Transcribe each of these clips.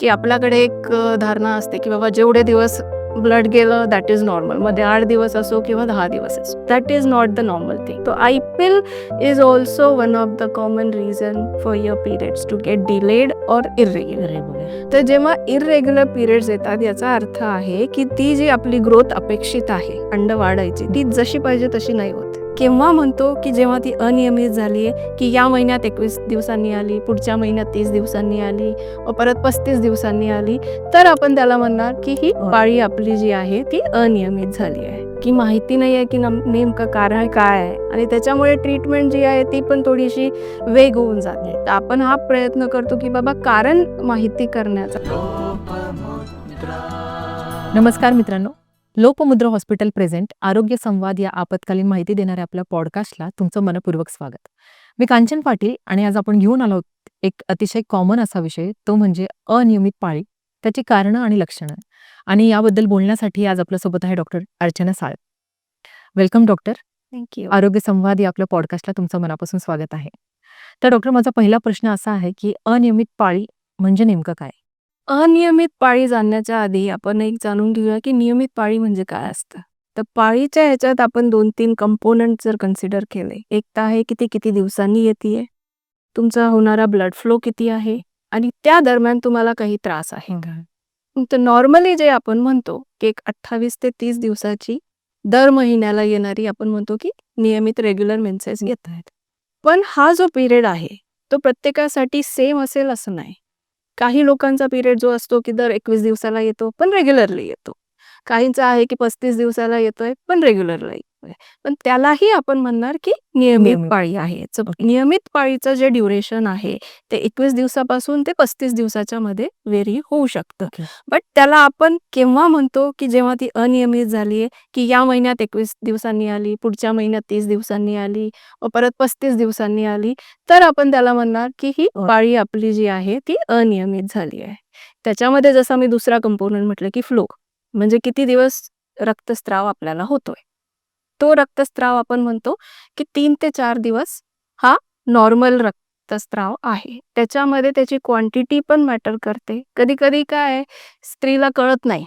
की आपल्याकडे एक धारणा असते की बाबा जेवढे दिवस ब्लड गेलं दॅट इज नॉर्मलमध्ये आठ दिवस असो किंवा दहा दिवस असो. That is not the normal thing तो I pill is also one of the common reason for your periods to get delayed or irregular तर जेव्हा इरेग्युलर पिरियड्स येतात याचा अर्थ आहे की ती जी आपली ग्रोथ अपेक्षित आहे अंड वाढायची ती जशी पाहिजे तशी नाही होत. केव्हा म्हणतो की जेव्हा ती अनियमित झाली आहे की या महिन्यात एकवीस दिवसांनी आली पुढच्या महिन्यात तीस दिवसांनी आली व परत पस्तीस दिवसांनी आली तर आपण त्याला म्हणणार की ही पाळी आपली जी आहे ती अनियमित झाली आहे. की माहिती नाही आहे की नम- नेमकं कारण काय आहे आणि त्याच्यामुळे ट्रीटमेंट जी आहे ती पण थोडीशी वेग होऊन जाते. तर आपण हा प्रयत्न करतो की बाबा कारण माहिती करण्याचा. नमस्कार मित्रांनो. लोपमुद्रा हॉस्पिटल प्रेझेंट आरोग्य संवाद या आपत्कालीन माहिती देणाऱ्या आपल्या पॉडकास्टला तुमचं मनपूर्वक स्वागत. मी कांचन पाटील आणि आज आपण घेऊन आलो एक अतिशय कॉमन असा विषय तो म्हणजे अनियमित पाळी त्याची कारणं आणि लक्षणं. आणि याबद्दल बोलण्यासाठी आज आपल्यासोबत आहे डॉक्टर अर्चना साळ. Welcome doctor. थँक्यू आरोग्य संवाद या आपल्या पॉडकास्टला तुमचं मनापासून स्वागत आहे. तर डॉक्टर माझा पहिला प्रश्न असा आहे की अनियमित पाळी म्हणजे नेमकं काय? अनियमित पाळी जाणण्याच्या आधी आपण एक जाणून घेऊया की नियमित पाळी म्हणजे काय असतं. तर पाळीच्या ह्याच्यात आपण दोन तीन कंपोनंट जर कन्सिडर केले एक तर आहे की ती किती दिवसांनी येते तुमचा होणारा ब्लड फ्लो किती आहे आणि त्या दरम्यान तुम्हाला काही त्रास आहे का? तर नॉर्मली जे आपण म्हणतो की एक अठ्ठावीस ते तीस दिवसाची दर महिन्याला येणारी आपण म्हणतो की नियमित रेग्युलर मेन्सेस घेत आहेत. पण हा जो पिरियड आहे तो प्रत्येकासाठी सेम असेल असं नाही. काही लोकांचा पिरियड जो असतो की दर एकवीस दिवसाला येतो पण रेग्युलरली येतो. काहींचा आहे की पस्तीस दिवसाला येतोय पण रेग्युलरला येतोय पण त्यालाही आपण म्हणणार की नियमित. पाळी आहे. नियमित पाळीचं जे ड्युरेशन आहे ते एकवीस दिवसापासून ते पस्तीस दिवसाच्या मध्ये वेरी होऊ शकतं. बट त्याला आपण केव्हा म्हणतो की जेव्हा ती अनियमित झाली आहे की या महिन्यात एकवीस दिवसांनी आली पुढच्या महिन्यात तीस दिवसांनी आली व परत पस्तीस दिवसांनी आली तर आपण त्याला म्हणणार की ही पाळी आपली जी आहे ती अनियमित झाली आहे. त्याच्यामध्ये जसा मी दुसरा कंपोनंट म्हटलं की फ्लो म्हणजे किती दिवस रक्तस्राव आपल्याला होतोय. तो रक्तस्राव आपण म्हणतो की तीन ते चार दिवस हा नॉर्मल रक्तस्राव आहे. त्याच्यामध्ये त्याची क्वांटिटी पण मॅटर करते. कधी कधी काय स्त्रीला कळत नाही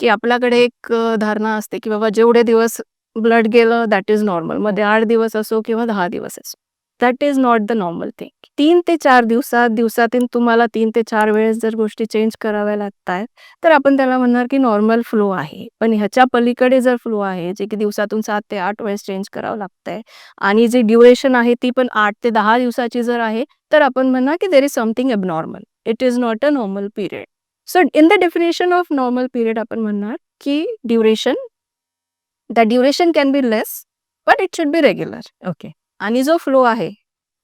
की आपल्याकडे एक धारणा असते की बाबा जेवढे दिवस ब्लड गेलं दॅट इज नॉर्मलमध्ये आठ दिवस असो किंवा दहा दिवस असो. That is not the normal thing तीन ते चार दिवसात दिवसातून तुम्हाला तीन ते चार वेळेस जर गोष्टी चेंज कराव्या लागत आहेत तर आपण त्याला म्हणणार की नॉर्मल फ्लो आहे. पण ह्याच्या पलीकडे जर फ्लो आहे जे की दिवसातून सात ते आठ वेळेस चेंज करावं लागतंय आणि जी ड्युरेशन आहे ती पण आठ ते दहा दिवसाची जर आहे तर आपण म्हणणार की there is something abnormal it is not a normal period so in the definition of normal period आपण म्हणणार की duration the duration can be less but it should be regular okay आणि जो फ्लो आहे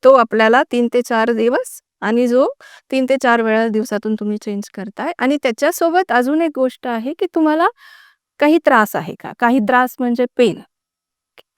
तो आपल्याला तीन ते चार दिवस आणि जो तीन ते चार वेळा दिवसातून तुम्ही चेंज करताय. आणि त्याच्यासोबत अजून एक गोष्ट आहे की तुम्हाला काही त्रास आहे का? काही त्रास म्हणजे पेन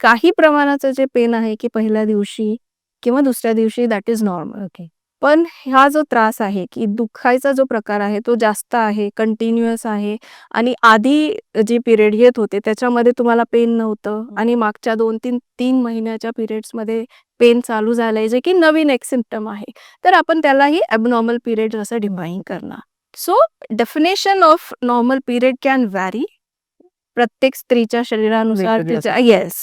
काही प्रमाणाचं जे पेन आहे की पहिल्या दिवशी किंवा दुसऱ्या दिवशी दॅट इज नॉर्मल ओके पण हा जो त्रास आहे की दुखायचा जो प्रकार आहे तो जास्त आहे कंटिन्युअस आहे आणि आधी जे पिरियड येत होते त्याच्यामध्ये तुम्हाला पेन नव्हतं आणि मागच्या दोन तीन तीन महिन्याच्या पिरियड्समध्ये पेन चालू झालंय जे की नवीन एक सिम्पटम आहे. तर आपण त्यालाही ॲबनॉर्मल पिरियड असं डिफाईन करणार. So definition of normal period can vary प्रत्येक स्त्रीच्या शरीरानुसार तिच्या yes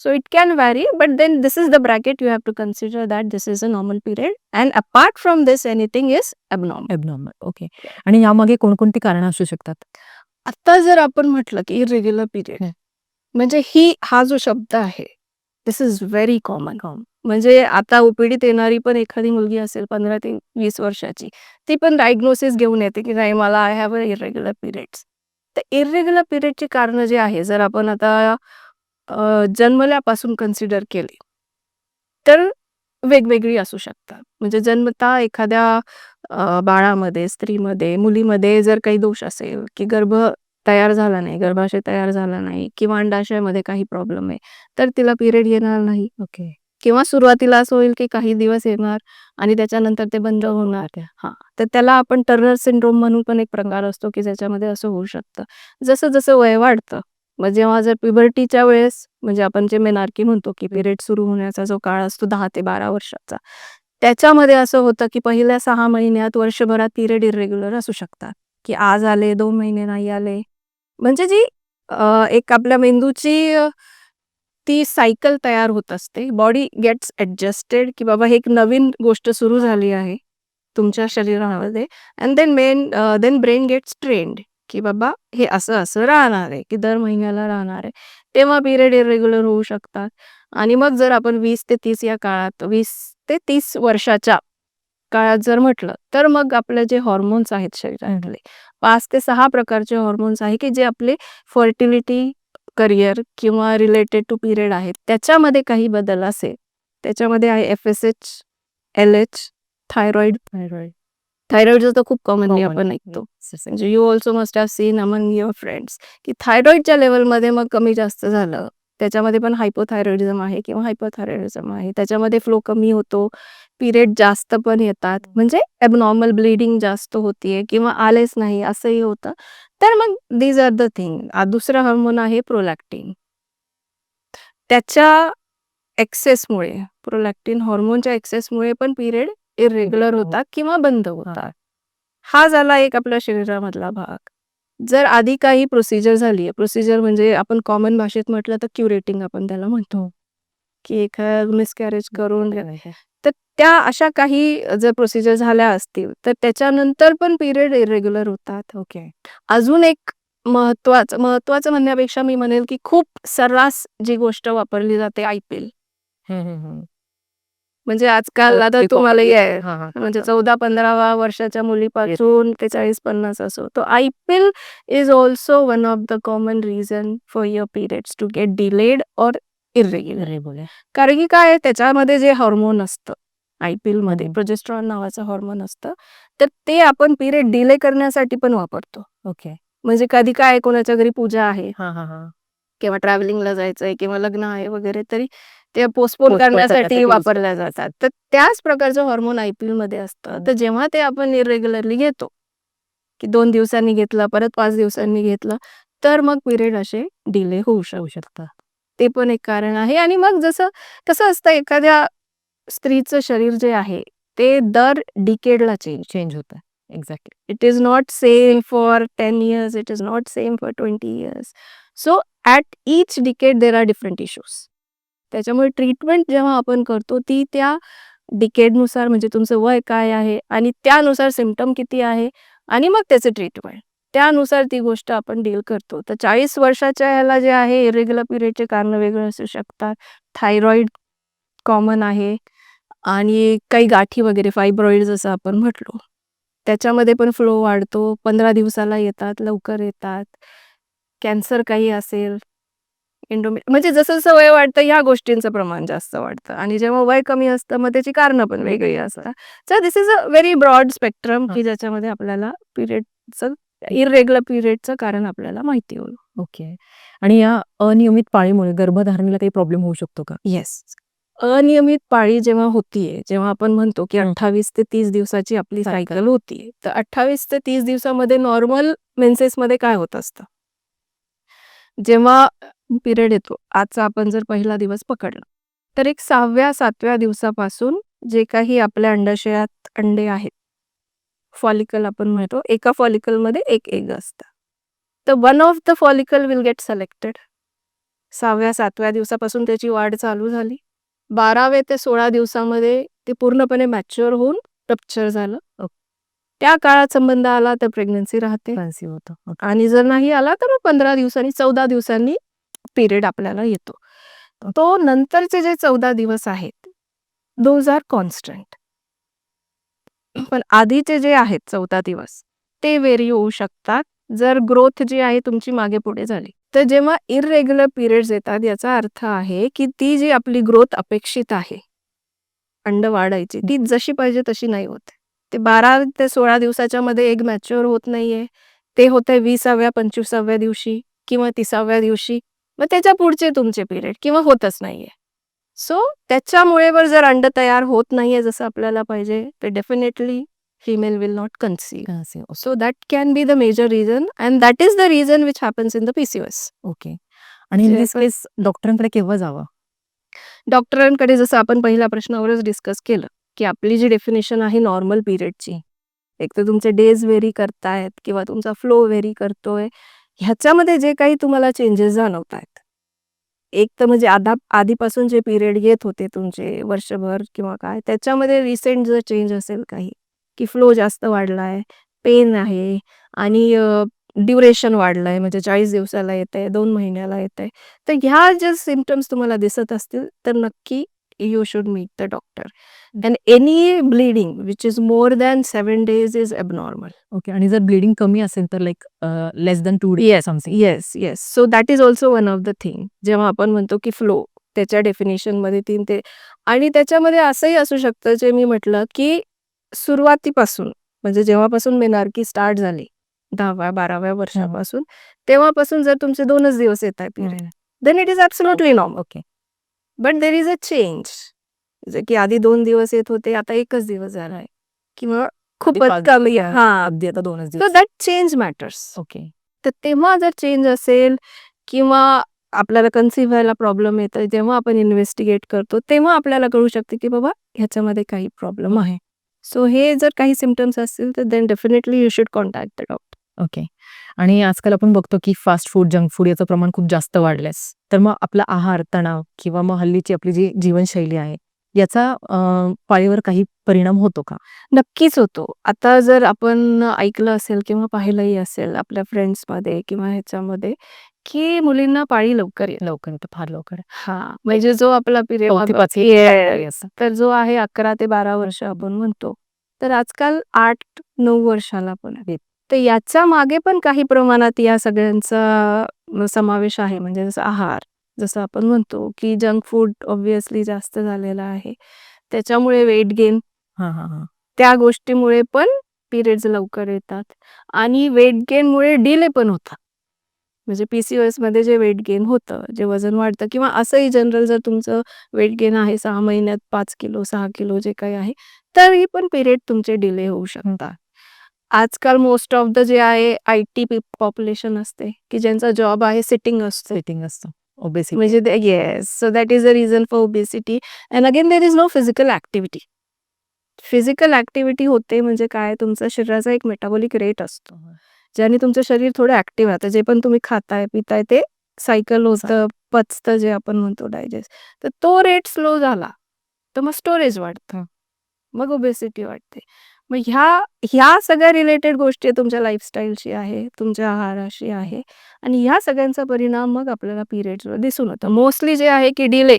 so it can vary but then this is the bracket you have to consider that this is a normal period and apart from this anything is abnormal abnormal okay आणि यामागे कोणकोणती कारणं असू शकतात? आता जर आपण म्हटलं की इरेग्युलर पिरियड. म्हणजे ही हा जो शब्द आहे दिस इज व्हेरी कॉमन म्हणजे आता ओपीडीत येणारी पण एखादी मुलगी असेल पंधरा ते वीस वर्षाची ती पण डायग्नोसिस घेऊन येते की नाही मला I have a irregular periods तर इरेग्युलर पिरियडची कारणं जे आहे जर आपण आता जन्मल्यापासून कन्सिडर केली तर वेगवेगळी असू शकतात. म्हणजे जन्मता एखाद्या बाळामध्ये स्त्रीमध्ये मुलीमध्ये जर काही दोष असेल की गर्भ तयार झाला नाही गर्भाशय तयार झाला नाही किंवा अंडाशयामध्ये काही प्रॉब्लेम आहे तर तिला पिरियड येणार नाही. ओके किंवा सुरुवातीला असं होईल की काही दिवस येणार आणि त्याच्यानंतर ते बंद होणार. हा तर त्याला आपण टर्नर सिंड्रोम म्हणून पण एक प्रकार असतो की ज्याच्यामध्ये असं होऊ शकतं. जसं जसं वय वाढतं मग जेव्हा जर प्युबर्टीच्या वेळेस म्हणजे आपण जे मेनार्की म्हणतो की पिरियड सुरू होण्याचा जो काळ असतो दहा ते बारा वर्षाचा त्याच्यामध्ये असं होतं की पहिल्या सहा महिन्यात वर्षभरात पिरियड इरेग्युलर असू शकतात. की आज आले दोन महिने नाही आले. म्हणजे जी एक आपल्या मेंदूची ती सायकल तयार होत असते. बॉडी गेट्स ॲडजस्टेड की बाबा हे एक नवीन गोष्ट सुरू झाली आहे तुमच्या शरीरामध्ये. And then main then brain gets trained की बाबा हे असं असं राहणार आहे की दर महिन्याला राहणार आहे. तेव्हा पिरियड इरेग्युलर होऊ शकतात. आणि मग जर आपण वीस ते तीस या काळात वीस ते तीस वर्षाच्या काळात जर म्हटलं तर मग आपले जे हॉर्मोन्स आहेत शरीरातले पाच ते सहा प्रकारचे हॉर्मोन्स आहे की जे आपले फर्टिलिटी करिअर किंवा रिलेटेड टू पिरियड आहेत त्याच्यामध्ये काही बदल असेल त्याच्यामध्ये आहे F S H L H thyroid thyroid थायरॉइडचं तर खूप कॉमनली. आपण ऐकतो. म्हणजे you also must have seen among your friends की थायरॉइडच्या लेवलमध्ये मग कमी जास्त झालं. त्याच्यामध्ये पण हायपोथायरॉइडिझम आहे किंवा हायपोथायरॉइडिझम आहे. त्याच्यामध्ये फ्लो कमी होतो पिरियड जास्त पण येतात. म्हणजे ॲबनॉर्मल ब्लिडिंग जास्त होतीये किंवा आलेच नाही असंही होतं. तर मग दीज आर द थिंग दुसरा हार्मोन आहे प्रोलॅक्टिन त्याच्या एक्सेसमुळे प्रोलॅक्टिन हॉर्मोनच्या एक्सेसमुळे पण पिरियड इरेग्युलर हो. होतात किंवा बंद होतात. हा झाला एक आपल्या शरीरामधला भाग. जर आधी काही प्रोसिजर झाली आहे प्रोसिजर म्हणजे आपण कॉमन भाषेत म्हटलं तर क्युरेटिंग आपण त्याला म्हणतो. की एखाद मिसकॅरेज करून तर त्या अशा काही जर प्रोसिजर झाल्या असतील तर त्याच्यानंतर पण पिरियड इरेग्युलर होतात. ओके अजून एक महत्वाचं महत्वाचं म्हणण्यापेक्षा मी म्हणेल की खूप सर्रास जी गोष्ट वापरली जाते आय पी एल म्हणजे आजकाल आता तुम्हाला आहे म्हणजे चौदा पंधरावा वर्षाच्या मुलीपासून ते चाळीस पन्नास असो. तो I pill is also one of the common reason for your periods to get delayed irregular कारण की काय त्याच्यामध्ये जे हॉर्मोन असतं आय पी मध्ये. प्रोजेस्ट्रॉन नावाचं हॉर्मोन असतं तर ते आपण पिरियड डिले करण्यासाठी पण वापरतो. ओके म्हणजे कधी काय कोणाच्या घरी पूजा आहे हा हा हा. किंवा ट्रॅव्हलिंगला जायचंय किंवा लग्न आहे वगैरे तरी ते पोस्टपोन करण्यासाठी वापरल्या जातात. तर त्याच प्रकारचं हॉर्मोन आय पी मध्ये असतं. तर जेव्हा ते आपण इरेग्युलरली घेतो की दोन दिवसांनी घेतलं परत पाच दिवसांनी घेतलं तर मग पिरियड असे डिले होऊ शकतात. ते पण एक कारण आहे. आणि मग जसं कसं असतं एखाद्या स्त्रीचं शरीर जे आहे ते दर डिकेडला चेंज चेंज होतं. Exactly it is not same for ten years it is not same for twenty years so at each decade there are different issues त्याच्यामुळे ट्रीटमेंट जेव्हा आपण करतो ती त्या डिकेडनुसार म्हणजे तुमचं वय काय आहे आणि त्यानुसार सिमटम किती आहे आणि मग त्याचे ट्रीटमेंट त्यानुसार ती गोष्ट आपण डील करतो. तर चाळीस वर्षाच्या ह्याला जे आहे इरेग्युलर पिरियडचे कारण वेगळे असू शकतात. थायरॉइड कॉमन आहे आणि काही गाठी वगैरे फायब्रॉइड जसं आपण म्हटलो. त्याच्यामध्ये पण फ्लो वाढतो. पंधरा दिवसाला येतात लवकर येतात. कॅन्सर काही असेल इंडोमे म्हणजे जसं जसं वय वाढतं ह्या गोष्टींचं प्रमाण जास्त वाढतं. आणि जेव्हा वय कमी असतं मग त्याची कारणं पण वेगळी असतात. तर this is a very broad spectrum की ज्याच्यामध्ये आपल्याला पिरियडचं इरेग्युलर पिरियडचं कारण आपल्याला माहिती होईल ओके. आणि या अनियमित पाळीमुळे गर्भधारणेला काही प्रॉब्लेम होऊ शकतो का? येस अनियमित पाळी जेव्हा होतीये जेव्हा आपण म्हणतो की. अठ्ठावीस ते तीस दिवसाची आपली. सायकल होतीये तर अठ्ठावीस ते तीस दिवसामध्ये नॉर्मल मेन्सेसमध्ये काय होत असतं? जेव्हा पिरियड येतो आजचा आपण जर पहिला दिवस पकडला तर एक सहाव्या सातव्या दिवसापासून जे काही आपल्या अंडाशयात अंडे आहेत फॉलिकल आपण म्हणतो एका फॉलिकलमध्ये एक एग असतं. तर one of the follicle will get selected सहाव्या सातव्या दिवसापासून त्याची वाढ चालू झाली. बारावे ते सोळा दिवसामध्ये ते पूर्णपणे मॅच्युअर होऊन रप्चर झालं. त्या काळात संबंध आला तर प्रेग्नन्सी राहते. होतं. आणि जर नाही आला तर मग पंधरा दिवसांनी चौदा दिवसांनी पिरियड आपल्याला येतो. तो नंतरचे जे चौदा दिवस आहेत दोज आर कॉन्स्टंट पण आधीचे जे आहेत चौदा दिवस ते वेरी होऊ शकतात. जर ग्रोथ जी आहे तुमची मागे पुढे झाली. तर जेव्हा इरेग्युलर पिरियड्स येतात याचा अर्थ आहे की ती जी आपली ग्रोथ अपेक्षित आहे अंड वाढायची ती जशी पाहिजे तशी नाही होत. ते बारा ते सोळा दिवसाच्या मध्ये एक मॅच्युअर होत नाहीये. ते होते विसाव्या पंचवीसाव्या दिवशी किंवा तिसाव्या दिवशी. मग त्याच्या पुढचे तुमचे पिरियड किंवा होतच नाहीये. सो त्याच्यामुळे वर जर अंड तयार होत नाहीये जसं आपल्याला पाहिजे तर definitely female will not conceive fancy so that can be the major reason and that is the reason which happens in the PCOS okay आणि इन जे दिस पण- केस डॉक्टरांकडे केव्हा जावं? डॉक्टरांकडे जसं आपण पहिल्या प्रश्नावरच डिस्कस केलं की आपली जी डेफिनेशन आहे नॉर्मल पिरियडची एक तर तुमचे डेज व्हेरी करतायत किंवा तुमचा फ्लो व्हेरी करतोय ह्याच्यामध्ये जे काही तुम्हाला चेंजेस जाणवत आहेत एक तर म्हणजे आधा आधीपासून जे पिरियड येत होते तुमचे वर्षभर किंवा काय त्याच्यामध्ये रिसेंट जर चेंज असेल काही की फ्लो जास्त वाढलाय पेन आहे आणि ड्युरेशन वाढलंय म्हणजे चाळीस दिवसाला येत आहे दोन महिन्याला येत आहे तर ह्या ज्या सिमटम्स तुम्हाला दिसत असतील तर नक्की you should meet the doctor and any bleeding which is more than seven days is abnormal okay आणि जर ब्लिडिंग कमी असेल तर like less than two Yes, something yes yes so that is also one of the thing जेव्हा आपण म्हणतो की flow त्याच्या डेफिनेशनमध्ये तीन ते आणि त्याच्यामध्ये असंही असू शकतं जे मी म्हटलं की सुरुवातीपासून म्हणजे जेव्हापासून मेनार्की स्टार्ट झाली दहाव्या बाराव्या वर्षापासून तेव्हापासून जर तुमचे दोनच दिवस येत आहे period then it is absolutely normal okay but there is a change जे की आधी दोन दिवस येत होते आता एकच दिवस झाला आहे किंवा खूपच पाच- कमी आहे. हा अगदी आता दोनच दिवस. दॅट चेंज मॅटर्स ओके तर तेव्हा जर चेंज असेल किंवा आपल्याला कन्सिव्ह व्हायला प्रॉब्लेम येतो जेव्हा आपण इन्व्हेस्टिगेट करतो तेव्हा आपल्याला कळू शकते की बाबा ह्याच्यामध्ये काही प्रॉब्लेम आहे. सो हे जर काही सिमटम्स असतील तर then definitely you should contact the doctor okay आणि आजकाल आपण बघतो की फास्ट फूड जंक फूड याचं प्रमाण खूप जास्त वाढलंस तर मग आपला आहार तणाव किंवा मग हल्लीची आपली जी जीवनशैली आहे याचा पाळीवर काही परिणाम होतो का? नक्कीच होतो. आता जर आपण ऐकलं असेल किंवा पाहिलंही असेल आपल्या फ्रेंड्समध्ये किंवा ह्याच्यामध्ये की मुलींना पाळी लवकर येते. लवकर येतं फार लवकर. हा. म्हणजे जो आपला चौथी पिरियड पाचवी काहीतरी असं. तर जो आहे अकरा ते बारा वर्ष आपण म्हणतो. तर आजकाल आठ नऊ वर्षाला पण आहे तर याच्या मागे पण काही प्रमाणात या सगळ्यांचा समावेश आहे. म्हणजे जसं आहार जसं आपण म्हणतो की जंक फूड ऑब्विसली जास्त झालेला आहे. त्याच्यामुळे वेट गेन हा हा हा. त्या गोष्टीमुळे पण पिरियड्स लवकर येतात. आणि वेट गेनमुळे डिले पण होतात. म्हणजे पीसीओएसमध्ये जे वेट गेन होतं जे वजन वाढतं किंवा असंही जनरल जर तुमचं वेट गेन आहे सहा महिन्यात पाच किलो सहा किलो जे काही आहे तरी पण पिरियड तुमचे डिले होऊ शकतात. आजकाल मोस्ट ऑफ द जे आहे आय टी पॉप्युलेशन असते की ज्यांचा जॉब आहे सिटिंग असते. सेटिंग असतं. ओबेसिटी म्हणजे yes so that is a reason for obesity and again there is no physical activity physical activity होते म्हणजे काय? तुमचा शरीराचा एक मेटाबॉलिक रेट असतो. ज्याने तुमचं शरीर थोडं ऍक्टिव्ह राहतं. जे पण तुम्ही खाताय पिताय ते सायकल होतं पचतं जे आपण म्हणतो डायजेस्ट तर तो रेट स्लो झाला. तर मग स्टोरेज वाढतं. मग ओबेसिटी वाढते. मग ह्या ह्या सगळ्या रिलेटेड गोष्टी तुमच्या लाईफस्टाईलशी आहे तुमच्या आहाराशी आहे आणि ह्या सगळ्यांचा परिणाम मग आपल्याला पिरियड्सवर दिसून होतं मोस्टली जे आहे की डिले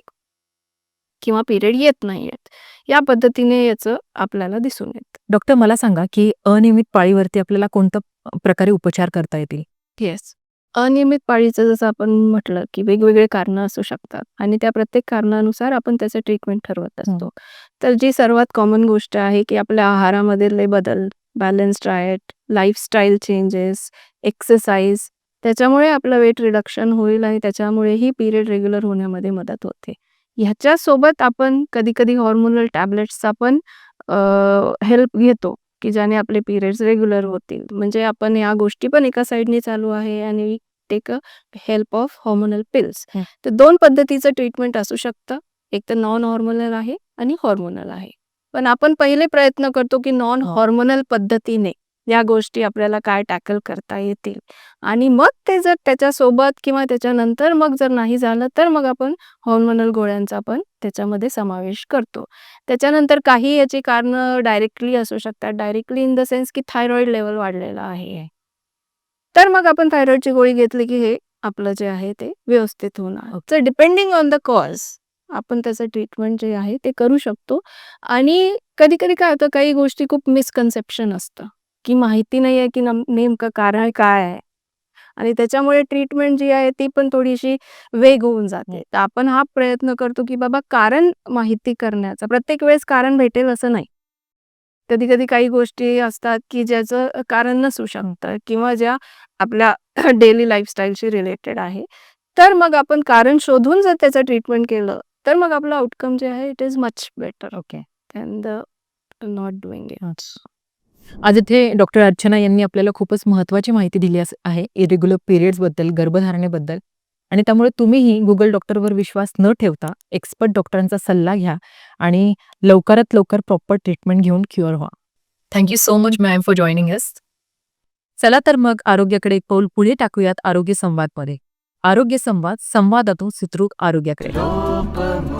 किंवा पिरियड येत नाही आहेत या पद्धतीने याचं आपल्याला दिसून येतं. डॉक्टर मला सांगा की अनियमित पाळीवरती आपल्याला कोणत्या प्रकारे उपचार करता येतील? येस अनियमित पाळीचं जसं आपण म्हटलं की वेगवेगळे कारणं असू शकतात आणि त्या प्रत्येक कारणानुसार आपण त्याचं ट्रीटमेंट ठरवत असतो. तर जी सर्वात कॉमन गोष्ट आहे की आपल्या आहारामधले बदल balance diet lifestyle changes exercise त्याच्यामुळे आपलं वेट रिडक्शन होईल आणि त्याच्यामुळेही पिरियड रेग्युलर होण्यामध्ये मदत होते. ह्याच्यासोबत आपण कधी कधी हॉर्मोनल टॅबलेट्सचा पण हेल्प घेतो. की ज्याने आपले पिरियड्स रेग्युलर होतील म्हणजे आपण या गोष्टी पण एका साईडने चालू आहे आणि take a help of hormonal pills हं. तर दोन पद्धतीचं ट्रीटमेंट असू शकतं एक तर नॉन हॉर्मोनल आहे आणि हॉर्मोनल आहे पण आपण पहिले प्रयत्न करतो की नॉन. हॉर्मोनल पद्धतीने या गोष्टी आपल्याला काय टॅकल करता येतील? आणि मग ते जर त्याच्यासोबत किंवा त्याच्यानंतर मग जर नाही झालं तर मग आपण हॉर्मोनल गोळ्यांचा पण त्याच्यामध्ये समावेश करतो. त्याच्यानंतर काही याची कारणं डायरेक्टली असू शकतात. डायरेक्टली इन द सेन्स की थायरॉइड लेवल वाढलेला आहे. तर मग आपण थायरॉइडची गोळी घेतली की हे आपलं जे आहे ते व्यवस्थित होणार. तर डिपेंडिंग ऑन द कॉज आपण त्याचं ट्रीटमेंट जे आहे ते करू शकतो. आणि कधी कधी काय होतं काही गोष्टी खूप मिसकन्सेप्शन असतं. की माहिती नाही आहे की नम- नेमकं कारण काय आहे. आणि त्याच्यामुळे ट्रीटमेंट जी आहे ती पण थोडीशी वेग होऊन जाते. तर आपण हा प्रयत्न करतो की बाबा कारण माहिती करण्याचा. प्रत्येक वेळेस कारण भेटेल असं नाही. कधी कधी काही गोष्टी असतात की ज्याचं कारण नसू शकतं किंवा ज्या आपल्या डेली लाईफस्टाईलशी रिलेटेड आहे. तर मग आपण कारण शोधून जर त्याचं ट्रीटमेंट केलं तर मग आपलं आउटकम जे आहे it is much better okay than the not doing it आज इथे डॉक्टर अर्चना यांनी आपल्याला खूपच महत्वाची माहिती दिली आहे इरेग्युलर पिरियड्सबद्दल गर्भधारणेबद्दल. आणि त्यामुळे तुम्हीही गुगल डॉक्टरवर विश्वास न ठेवता एक्सपर्ट डॉक्टरांचा सल्ला घ्या आणि लवकरात लवकर प्रॉपर ट्रीटमेंट घेऊन क्युअर व्हा. Thank you so much ma'am for joining us चला तर मग आरोग्याकडे एक पाऊल पुढे टाकूयात आरोग्य संवादमध्ये. आरोग्य संवाद संवादातून सुखरूप आरोग्याकडे.